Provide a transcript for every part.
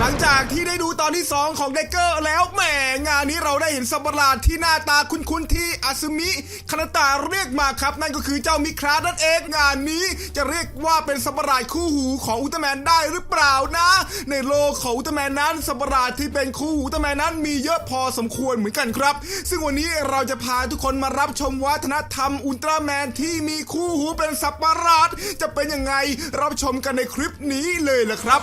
หลังจากที่ได้ดูตอนที่ 2 ของเดกเกอร์แล้วแหมงานนี้เราได้เห็นสัตว์ปราดที่หน้าตาคุ้นๆที่อาซึมิคานตาเรียกมาครับ นั่นก็คือเจ้ามิครานั่นเองงานนี้จะเรียกว่าเป็นสัตว์ปราดคู่หูของอุลตร้าแมนได้หรือเปล่านะ ในโลกของอุลตร้าแมนนั้นสัตว์ปราดที่เป็นคู่หูอุลตร้าแมนนั้นมีเยอะพอสมควรเหมือนกันครับ ซึ่งวันนี้เราจะพาทุกคนมารับชมวัฒนธรรมอุลตร้าแมนที่มีคู่หูเป็นสัตว์ปราดจะเป็นยังไงรับชมกันในคลิปนี้เลยละครับ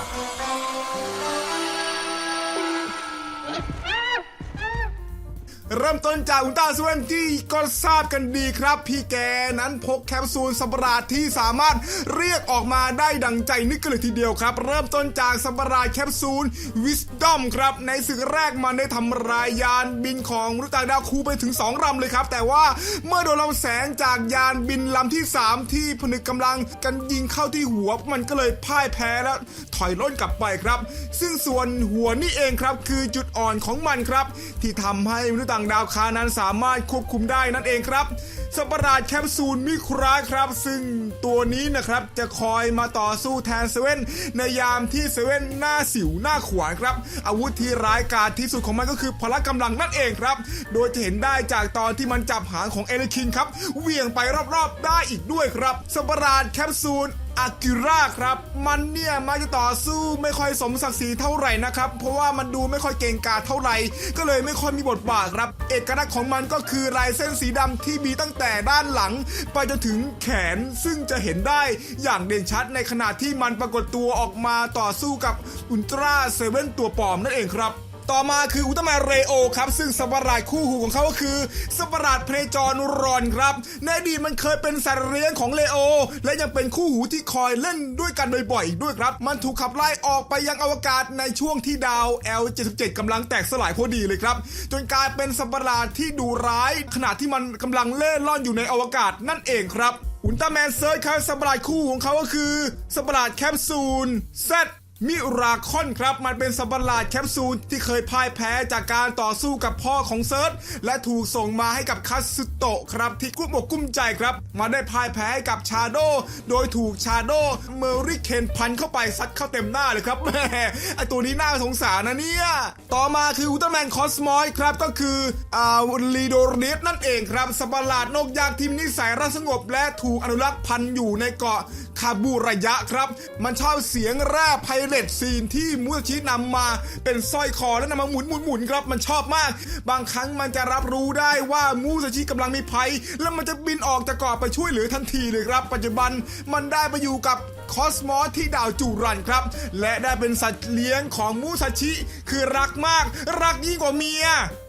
เริ่มต้นจากอุลตร้าเซเว่นที่ก็ทราบกันดีครับ พี่แกนั้นพกแคปซูลสัตว์ปราดที่สามารถเรียกออกมาได้ดังใจนึกกันเลยทีเดียวครับ เริ่มต้นจากสัตว์ปราดแคปซูลวิสดอมครับ ในศึกแรกมันได้ทำรายยานบินของมนุตางดาวคูไปถึง 2ลำเลยครับ แต่ว่าเมื่อโดนลำแสงจากยานบินลำที่ 3 ที่ผนึกกำลังกันยิงเข้าที่หัวมันก็เลยพ่ายแพ้แล้วถอยร่นกลับไปครับ ซึ่งส่วนหัวนี่เองครับคือจุดอ่อนของมันครับ ที่ทำให้มนุษย์ต่างดาวคานั้นสามารถควบคุมได้นั่นเองครับสัปราดแคปซูลมิคราครับ ซึ่งตัวนี้นะครับจะคอยมาต่อสู้แทนเซเว่นในยามที่เซเว่นหน้าสิวหน้าขวานครับ อาวุธที่ร้ายกาจที่สุดของมันก็คือพละกำลังนั่นเองครับ โดยจะเห็นได้จากตอนที่มันจับหางของเอเลคิงครับเวี่ยงไปรอบๆได้อีกด้วยครับสัปราดแคปซูล อากิระครับ มันเนี่ยมักจะต่อสู้ไม่ค่อยสมศักดิ์ศรีเท่าไหร่นะครับ เพราะว่ามันดูไม่ค่อยเก่งกาจเท่าไหร่ ก็เลยไม่ค่อยมีบทบาทครับ เอกลักษณ์ของมันก็คือลายเส้นสีดำที่มีตั้งแต่ด้านหลัง ไปจนถึงแขนซึ่งจะเห็นได้อย่างเด่นชัดในขณะที่มันปรากฏตัวออกมาต่อสู้กับอุลตร้าเซเว่นตัวปลอมนั่นเองครับ ต่อมาคืออุลตร้าแมนเรโอครับ ซึ่งสัประหลาดคู่หูของเขาก็คือสัประหลาดเพลจรรอนครับในอดีตมันเคยเป็นสัตว์เลี้ยงของเลโอ และยังเป็นคู่หูที่คอยเล่นด้วยกันบ่อยๆอีกด้วยครับ มันถูกขับไล่ออกไปยังอวกาศในช่วงที่ดาว L77 กำลังแตกสลายพอดีเลยครับ จนกลายเป็นสัประหลาดที่ดูร้าย ขณะที่มันกำลังเล่นล่อนอยู่ในอวกาศนั่นเองครับอุลตร้าแมนเซิร์ชครับสัประหลาดคู่ของเขาก็คือสัประหลาดแคปซูล Z มิราคอนครับ มันเป็นสัตว์ประหลาดแคปซูลที่เคยพ่ายแพ้จากการต่อสู้กับพ่อของเซิร์ชและถูกส่งมาให้กับคัตสึโตะครับที่กุ้มอกกุ้มใจครับ มาได้พ่ายแพ้ให้กับชาโดโดยถูกชาโดเมอริเคนพันเข้าไปซัดเข้าเต็มหน้าเลยครับแหมไอตัวนี้น่าสงสารนะเนี่ยต่อมาคืออุลตร้าแมนคอสมอยครับก็คืออ่าลีโดเรสนั่นเองครับสัตว์ประหลาดนกยักษ์ทีมนิสัยรักสงบ และถูกอนุรักษ์พันอยู่ในเกาะคาบูระยะครับ มันชอบเสียงแร่ไพเรตซีนที่มูชินำมาเป็นสร้อยคอแล้วนำมาหมุนหมุนหมุนครับมันชอบมาก บางครั้งมันจะรับรู้ได้ว่ามูสชิกำลังมีภัย แล้วมันจะบินออกจากเกาะไปช่วยเหลือทันทีเลยครับ ปัจจุบันมันได้ไปอยู่กับคอสมอสที่ดาวจูรันครับ และได้เป็นสัตว์เลี้ยงของมูซาชิ คือรักมาก รักยิ่งกว่าเมีย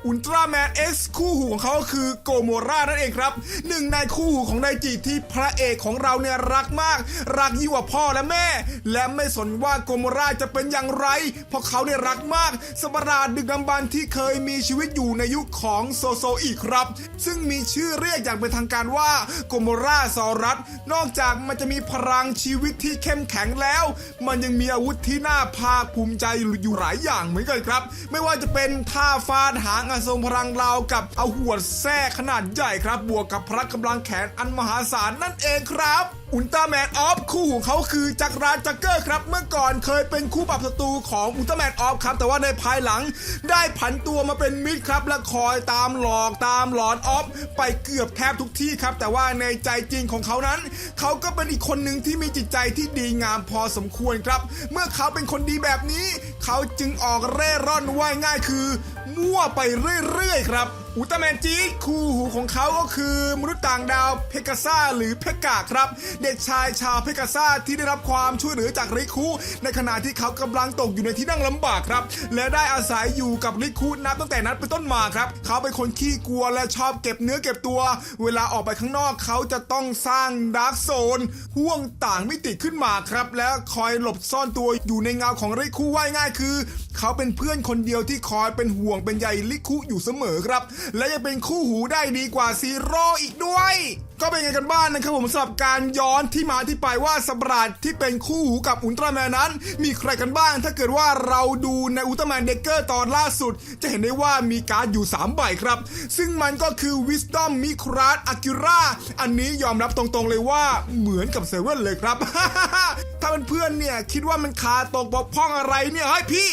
อุลตร้าแมน X คู่หูของเขาคือโกโมรานั่นเองครับ หนึ่งในคู่หูของไดจิที่พระเอกของเราเนี่ยรักมาก รักยิ่งกว่าพ่อและแม่ และไม่สนว่าโกโมราจะเป็นอย่างไร เพราะเขาเนี่ยรักมากสปาราดดึกดำบรรที่เคยมีชีวิตอยู่ในยุคของโซโซอีกครับ ซึ่งมีชื่อเรียกอย่างเป็นทางการว่าโกโมราซอรัสนอกจากมันจะมีพลังชีวิตที่เข้มแข็งแล้ว มันยังมีอาวุธที่น่าภาคภูมิใจอยู่หลายอย่างเหมือนกันครับ ไม่ว่าจะเป็นท่าฟาดหางอาทรงพลังราวกับเอาหัวดแท้ขนาดใหญ่ครับ บวกกับพละกำลังแขนอันมหาศาลนั่นเองครับ อุลตร้าแมนออฟคู่ของเขาคือจักรราจักเกอร์ครับ เมื่อก่อนเคยเป็นคู่ปรับศัตรูของอุลตร้าแมนออฟครับ แต่ว่าในภายหลังได้ผันตัวมาเป็นมิดครับ และคอยตามหลอกตามหลอนออฟไปเกือบแทบทุกที่ครับ แต่ว่าในใจจริงของเขานั้น เขาก็เป็นอีกคนหนึ่งที่มีจิตใจที่ดีงามพอสมควรครับ เมื่อเขาเป็นคนดีแบบนี้ เขาจึงออกเร่ร่อนว่ายง่ายคือ มั่วไปเรื่อยๆครับ อุลตร้าแมนจีคู่หูของเขาก็คือมนุษย์ต่างดาวเพกาซ่าหรือเพกาครับ เด็กชายชาวเพกาซ่าที่ได้รับความช่วยเหลือจากริคุในขณะที่เขากำลังตกอยู่ในที่นั่งลำบากครับ และได้อาศัยอยู่กับริคุนับตั้งแต่นั้นเป็นต้นมาครับ เขาเป็นคนขี้กลัวและชอบเก็บเนื้อเก็บตัว เวลาออกไปข้างนอกเขาจะต้องสร้างดาร์กโซนห่วงต่างมิติขึ้นมาครับ และคอยหลบซ่อนตัวอยู่ในเงาของริคุว่ายง่ายคือ เขาเป็นเพื่อนคนเดียวที่คอยเป็นห่วงเป็นใยลิคุอยู่เสมอครับและยังเป็นคู่หูได้ดีกว่าซีโร่อีกด้วย ก็เป็นไงกันบ้างนะครับผมสำหรับการย้อนที่มาที่ไปว่าสัตว์ปราดที่เป็นคู่หูกับอุลตร้าแมนนั้น มีใครกันบ้าง ถ้าเกิดว่าเราดูในอุลตร้าแมนเด็กเกอร์ตอนล่าสุด จะเห็นได้ว่ามีการ์ดอยู่ 3 ใบครับ ซึ่งมันก็คือ Wisdom m i c r a t Akira อันนี้ยอมรับตรงๆเลยว่าเหมือนกับเซเว่นเลยครับ ถ้าเพื่อนๆเนี่ยคิดว่ามันขาดตกบกพร่องอะไรเนี่ยเฮ้ยพี่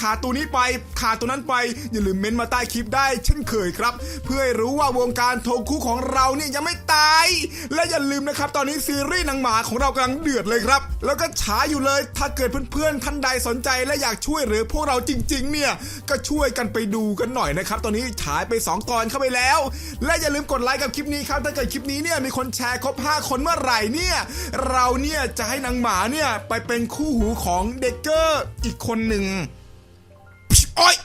ขาดตัวนี้ไปขาดตัวนั้นไปอย่าลืมเม้นมาใต้คลิปได้เช่นเคยครับ เพื่อให้รู้ว่าวงการโทคุของเราเนี่ยยังไม่ตาย และอย่าลืมนะครับ ตอนนี้ซีรีส์หนังหมาของเรากำลังเดือดเลยครับ แล้วก็ฉายอยู่เลย ถ้าเกิดเพื่อนๆท่านใดสนใจและอยากช่วยหรือพวกเราจริง ๆ เนี่ย ก็ช่วยกันไปดูกันหน่อยนะครับ ตอนนี้ฉายไป 2 ตอนเข้าไปแล้ว และอย่าลืมกดไลค์กับคลิปนี้ครับ ถ้าเกิดคลิปนี้เนี่ยมีคนแชร์ครบ 5 คนเมื่อไหร่เนี่ย เราเนี่ยจะให้นางหมาเนี่ยไปเป็นคู่หูของเด็กเกอร์อีกคนหนึ่งโอ๊ย